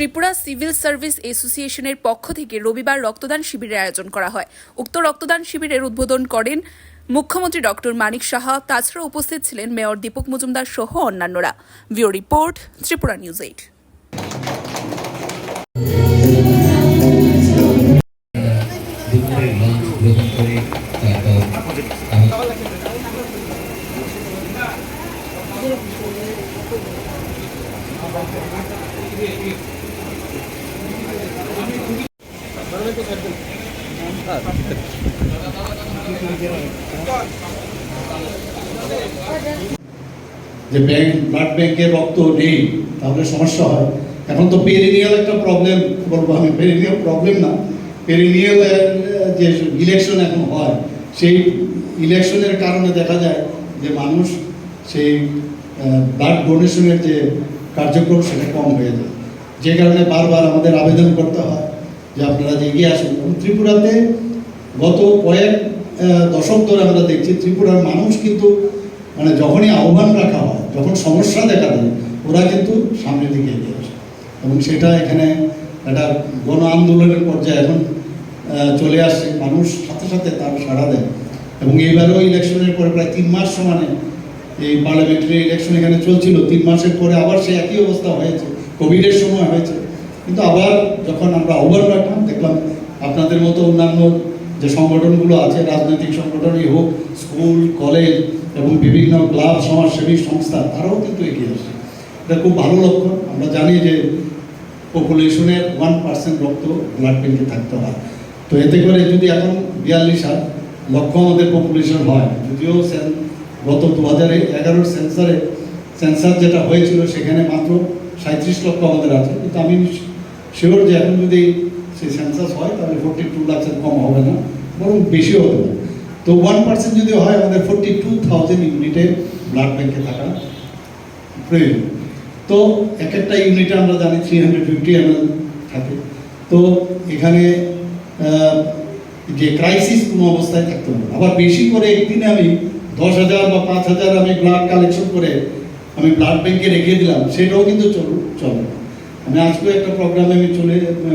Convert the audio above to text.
Tripura civil service অ্যাসোসিয়েশনের পক্ষ থেকে রবিবার রক্তদান শিবিরের আয়োজন করা হয়। উক্ত রক্তদান শিবিরের উদ্বোধন করেন মুখ্যমন্ত্রী ডক্টর মানিক সাহা। তাছাড়া উপস্থিত ছিলেন মেয়র দীপক মজুমদার সহ অন্যান্যরা। VO report, Tripura news eight. দুপুরের লাঞ্চ গ্রহণ করে তারপর আমার যে ব্যাংক ব্লাড ব্যাংকে রক্ত নেই, তাহলে সমস্যা হয়। এখন তো পেরিনিয়াল একটা প্রবলেম বলব আমি পেরিনিয়াল প্রবলেম না। পেরিনিয়াল যে ইলেকশন এখন হয়, সেই ইলেকশনের কারণে দেখা যায় যে মানুষ সেই ব্লাড ডোনেশনের যে কার্যক্রম সেটা কম হয়ে যায়। যে কারণে বারবার আমাদের আবেদন করতে হয়। যে আপনারা এগিয়ে আসুন, এবং ত্রিপুরাতে গত কয়েক দশক ধরে আমরা দেখছি ত্রিপুরার মানুষ কিন্তু মানে যখনই আহ্বান রাখা হয়, যখন সমস্যা দেখা দেয়, ওরা কিন্তু সামনের দিকে এগিয়ে আসে। এবং সেটা এখানে একটা গণ আন্দোলনের পর্যায়ে এখন চলে আসছে। মানুষ সাথে সাথে তার সাড়া দেয়। এবং এইবারও ইলেকশনের পরে প্রায় তিন মাস সমানে এই পার্লামেন্টারি ইলেকশন এখানে চলছিল। তিন মাসের পরে আবার সে একই অবস্থা হয়েছে। কোভিডের সময় হয়েছে। কিন্তু আবার যখন আমরা আহ্বান রাখলাম দেখলাম আপনাদের মতো অন্যান্য যে সংগঠনগুলো আছে, রাজনৈতিক সংগঠনই হোক, স্কুল, কলেজ এবং বিভিন্ন ক্লাব, সমাজসেবী সংস্থা, তারাও কিন্তু এগিয়ে আসে। এটা খুব ভালো লক্ষণ। আমরা জানি যে পপুলেশনের ওয়ান পার্সেন্ট রক্ত ব্লাড ব্যাঙ্কে থাকতে হয়। তো এতে করে যদি এখন বিয়াল্লিশ হাজার লক্ষ আমাদের পপুলেশন হয়, যদিও গত দু হাজার এগারোর সেন্সারে সেন্সার যেটা হয়েছিল, সেখানে মাত্র সাঁত্রিশ লক্ষ আমাদের আছে। কিন্তু আমি শিওর যে এখন যদি সেই সেন্সাস হয়, তাহলে ফোর্টি টু লাখের কম হবে না, বরং বেশি হতে পারে তো ওয়ান পার্সেন্ট যদি হয়, আমাদের ফোর্টি টু থাউজেন্ড ইউনিটে ব্লাড ব্যাঙ্কে থাকা প্রয়োজন। তো এক একটা ইউনিটে আমরা জানি থ্রি হান্ড্রেড ফিফটি এম থাকে। তো এখানে যে ক্রাইসিস কোনো অবস্থায় থাকতে হবে আবার বেশি করে একদিনে আমি দশ হাজার বা পাঁচ হাজার আমি ব্লাড কালেকশন করে আমি ব্লাড ব্যাংকে রেখে দিলাম, সেটাও কিন্তু চল, চলে না। আমি আজকেও একটা প্রোগ্রামে আমি চলে